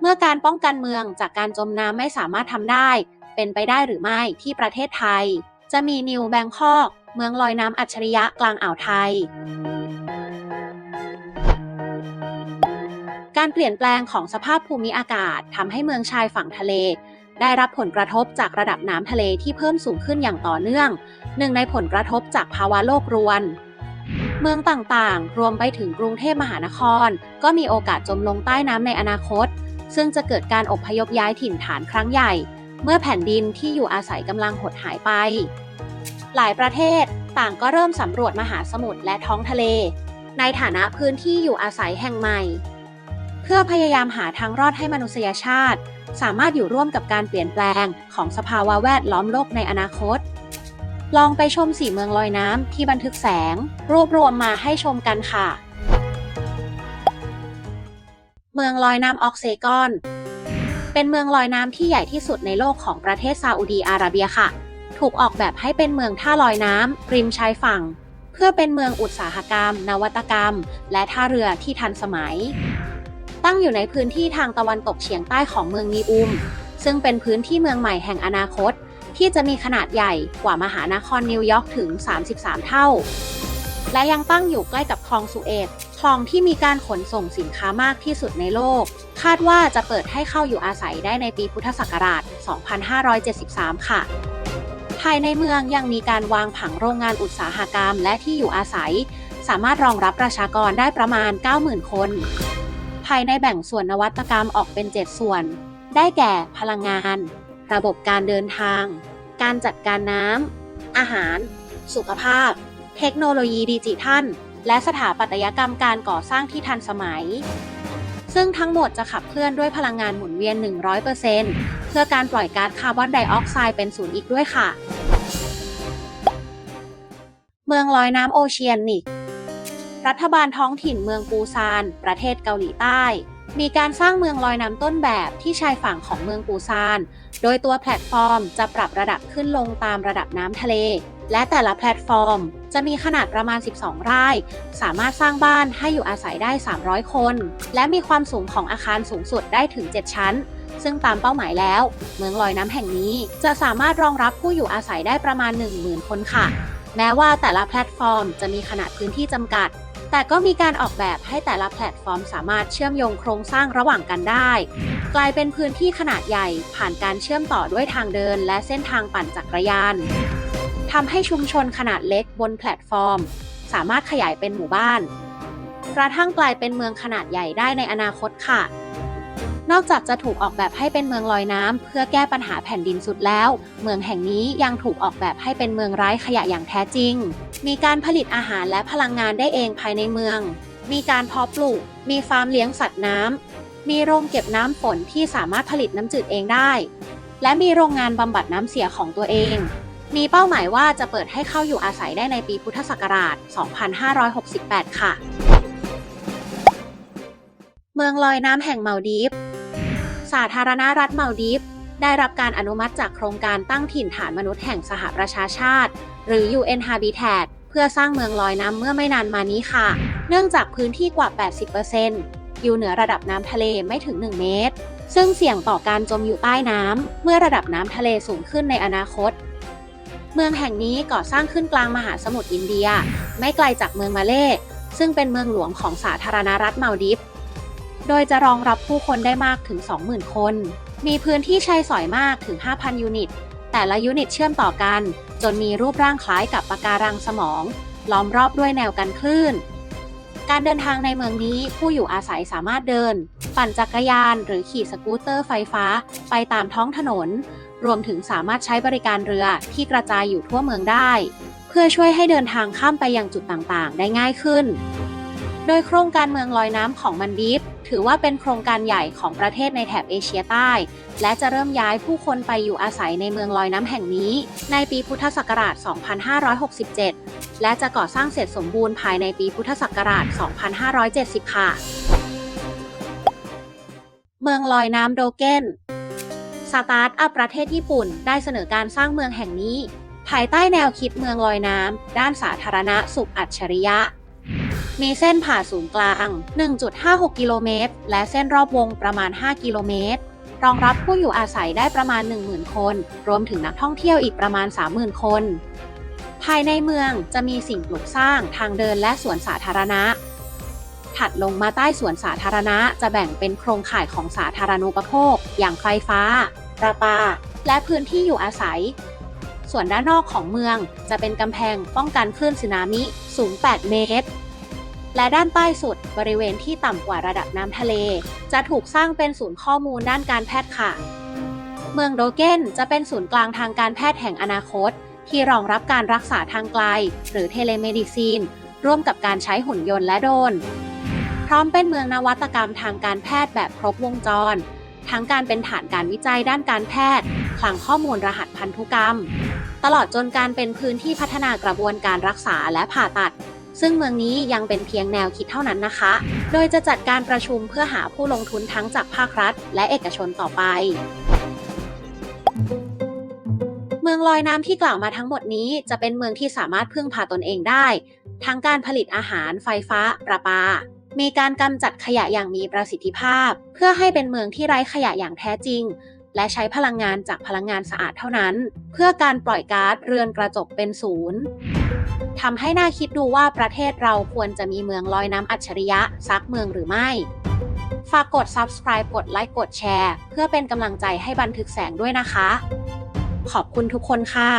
เมื่อการป้องกันเมืองจากการจมน้ำไม่สามารถทำได้ เป็นไปได้หรือไม่ที่ประเทศไทย จะมีนิวแบงคอกเมืองลอยน้ำอัจฉริยะกลางอ่าวไทย การเปลี่ยนแปลงของสภาพภูมิอากาศทำให้เมืองชายฝั่งทะเล ได้รับผลกระทบจากระดับน้ำทะเลที่เพิ่มสูงขึ้นอย่างต่อเนื่อง หนึ่งในผลกระทบจากภาวะโลกรวน เมืองต่างๆ รวมไปถึงกรุงเทพมหานคร ก็มีโอกาสจมลงใต้น้ำในอนาคต ซึ่งจะเกิดการอบพยพย้ายถิ่นฐานครั้งใหญ่ เมื่อแผ่นดินที่อยู่อาศัยกำลังหดหายไป หลายประเทศต่างก็เริ่มสำรวจมหาสมุทรและท้องทะเล ในฐานะพื้นที่อยู่อาศัยแห่งใหม่ เพื่อพยายามหาทางรอดให้มนุษยชาติ สามารถอยู่ร่วมกับการเปลี่ยนแปลงของสภาวะแวดล้อมโลกในอนาคต ลองไปชมสีเมืองลอยน้ำที่บันทึกแสง รวบรวมมาให้ชมกันค่ะ เมืองลอยน้ำออกเซกอน เป็นเมืองลอยน้ำที่ใหญ่ที่สุดในโลกของประเทศซาอุดีอาระเบียค่ะ ถูกออกแบบให้เป็นเมืองท่าลอยน้ำริมชายฝั่ง เพื่อเป็นเมืองอุตสาหกรรม นวัตกรรม และท่าเรือที่ทันสมัย ตั้งอยู่ในพื้นที่ทางตะวันตกเฉียงใต้ของเมืองนีอุม ซึ่งเป็นพื้นที่เมืองใหม่แห่งอนาคต ที่จะมีขนาดใหญ่กว่ามหานครนิวยอร์กถึง 33 เท่าและยังตั้งอยู่ใกล้กับคลองสุเอต ลองที่มีการขนส่งสินค้ามากที่สุดในโลก คาดว่าจะเปิดให้เข้าอยู่อาศัยได้ในปีพุทธศักราช 2573 ค่ะ ภายในเมืองยังมีการวางผังโรงงานอุตสาหกรรม และที่อยู่อาศัย สามารถรองรับประชากรได้ประมาณ 90,000 คน ภายในแบ่งส่วนนวัตกรรมออกเป็น 7 ส่วน ได้แก่พลังงาน ระบบการเดินทาง การจัดการน้ำอาหาร สุขภาพ เทคโนโลยีดิจิทัล และสถาปัตยกรรมการก่อสร้างที่ทันสมัย ซึ่งทั้งหมดจะขับเคลื่อนด้วยพลังงานหมุนเวียน 100%เพื่อการปล่อยก๊าซคาร์บอนไดออกไซด์เป็นศูนย์อีกด้วยค่ะ เมืองลอยน้ำโอเชียนิก รัฐบาลท้องถิ่นเมืองปูซาน ประเทศเกาหลีใต้มีการสร้างเมืองลอยน้ำต้นแบบที่ชายฝั่งของเมืองปูซาน โดยตัวแพลตฟอร์มจะปรับระดับขึ้นลงตามระดับน้ำทะเล และแต่ละแพลตฟอร์ม จะมีขนาดประมาณ 12 ไร่ สามารถสร้างบ้านให้อยู่อาศัยได้ 300 คน และมีความสูงของอาคารสูงสุดได้ถึง 7 ชั้น ซึ่งตามเป้าหมายแล้ว เมืองลอยน้ำแห่งนี้ จะสามารถรองรับผู้อยู่อาศัยได้ประมาณ 10,000 คนค่ะ แม้ว่าแต่ละแพลตฟอร์ม จะมีขนาดพื้นที่จำกัด แต่ก็มีการออกแบบให้แต่ละแพลตฟอร์ม สามารถเชื่อมโยงโครงสร้างระหว่างกันได้ กลายเป็นพื้นที่ขนาดใหญ่ ผ่านการเชื่อมต่อด้วยทางเดิน และเส้นทางปั่นจักรยาน ทำให้ชุมชนขนาดเล็กบนแพลตฟอร์ม สามารถขยายเป็นหมู่บ้าน กระทั่งกลายเป็นเมืองขนาดใหญ่ได้ในอนาคตค่ะ นอกจากจะถูกออกแบบให้เป็นเมืองลอยน้ำเพื่อแก้ปัญหาแผ่นดินสุดแล้ว เมืองแห่งนี้ยังถูกออกแบบให้เป็นเมืองไร้ขยะอย่างแท้จริง มีการผลิตอาหารและพลังงานได้เองภายในเมือง มีการเพาะปลูก มีฟาร์มเลี้ยงสัตว์น้ำมีโรงเก็บน้ำฝนที่สามารถผลิตน้ำจืดเองได้ และมีโรงงานบำบัดน้ำเสียของตัวเอง มีเป้าหมายว่าจะเปิดให้เข้าอยู่อาศัยได้ในปีพุทธศักราช 2568 ค่ะ เมืองลอยน้ำแห่งเมาดีฟ สาธารณรัฐเมาดีฟ ได้รับการอนุมัติจากโครงการตั้งถิ่นฐานมนุษย์แห่งสหประชาชาติ หรือ UN Habitat เพื่อสร้างเมืองลอยน้ำเมื่อไม่นานมานี้ค่ะ เนื่องจากพื้นที่กว่า 80%อยู่เหนือระดับน้ำทะเลไม่ถึง 1 เมตร ซึ่งเสี่ยงต่อการจมอยู่ใต้น้ำเมื่อระดับน้ำทะเลสูงขึ้นในอนาคต เมืองแห่งนี้ก่อสร้างขึ้นกลางมหาสมุทรอินเดีย ไม่ไกลจากเมืองมาเล่ซึ่งเป็นเมืองหลวงของสาธารณรัฐมาลดิฟ โดยจะรองรับผู้คนได้มากถึง 20,000 คน มีพื้นที่ใช้สอยมากถึง 5,000 ยูนิต แต่ละยูนิตเชื่อมต่อกัน จนมีรูปร่างคล้ายกับปะการังสมอง ล้อมรอบด้วยแนวกันคลื่น การเดินทางในเมืองนี้ผู้อยู่อาศัยสามารถเดิน ปั่นจักรยานหรือขี่สกูตเตอร์ไฟฟ้า ไปตามท้องถนน รวมถึงสามารถใช้บริการเรือที่กระจายอยู่ทั่วเมืองได้ เพื่อช่วยให้เดินทางข้ามไปยังจุดต่างๆ ได้ง่ายขึ้น โดยโครงการเมืองลอยน้ำของมันดีฟถือว่าเป็นโครงการใหญ่ของประเทศในแถบเอเชียใต้ และจะเริ่มย้ายผู้คนไปอยู่อาศัยในเมืองลอยน้ำแห่งนี้ ในปีพุทธศักราช 2567 และจะก่อสร้างเสร็จสมบูรณ์ภายในปีพุทธศักราช 2570 ค่ะ เมืองลอยน้ำโดเกน สตาร์ทอัพประเทศญี่ปุ่น ได้เสนอการสร้างเมืองแห่งนี้ ภายใต้แนวคิดเมืองลอยน้ำ ด้านสาธารณสุขอัจฉริยะ มีเส้นผ่าศูนย์กลาง 1.56 กิโลเมตร และเส้นรอบวงประมาณ 5 กิโลเมตร รองรับผู้อยู่อาศัยได้ประมาณ 10,000 คน รวมถึงนักท่องเที่ยวอีกประมาณ 30,000 คน ภายในเมืองจะมีสิ่งปลูกสร้าง ทางเดินและสวนสาธารณะถัดลงมาใต้สวนสาธารณะจะแบ่งเป็นโครงข่ายของสาธารณูปโภค อย่างไฟฟ้า ประปา และพื้นที่อยู่อาศัย ส่วนด้านนอกของเมืองจะเป็นกำแพงป้องกันคลื่นสึนามิสูง 8 เมตร และด้านใต้สุดบริเวณที่ต่ำกว่าระดับน้ำทะเล จะถูกสร้างเป็นศูนย์ข้อมูลด้านการแพทย์ค่ะ เมืองโดเกนจะเป็นศูนย์กลางทางการแพทย์แห่งอนาคต ที่รองรับการรักษาทางไกล หรือเทเลเมดิซีน ร่วมกับการใช้หุ่นยนต์และโดรนพร้อมเป็นเมืองนวัตกรรมทางการแพทย์แบบครบวงจร ทั้งการเป็นฐานการวิจัยด้านการแพทย์ คลังข้อมูลรหัสพันธุกรรม ตลอดจนการเป็นพื้นที่พัฒนากระบวนการรักษาและผ่าตัด ซึ่งเมืองนี้ยังเป็นเพียงแนวคิดเท่านั้นนะคะ โดยจะจัดการประชุมเพื่อหาผู้ลงทุนทั้งจากภาครัฐ และเอกชนต่อไปเมืองลอยน้ำที่กล่าวมาทั้งหมดนี้จะเป็นเมืองที่สามารถพึ่งพาตนเองได้ ทั้งการผลิตอาหารไฟฟ้า ประปา มีการกำจัดขยะอย่างมีประสิทธิภาพ เพื่อให้เป็นเมืองที่ไร้ขยะอย่างแท้จริง และใช้พลังงานจากพลังงานสะอาดเท่านั้น เพื่อการปล่อยก๊าซเรือนกระจกเป็นศูนย์ทำให้น่าคิดดูว่าประเทศเราควรจะมีเมืองลอยน้ำอัจฉริยะสักเมืองหรือไม่ ฝากกด subscribe กดไลค์กดแชร์ เพื่อเป็นกำลังใจให้บันทึกแสงด้วยนะคะ ขอบคุณทุกคนค่ะ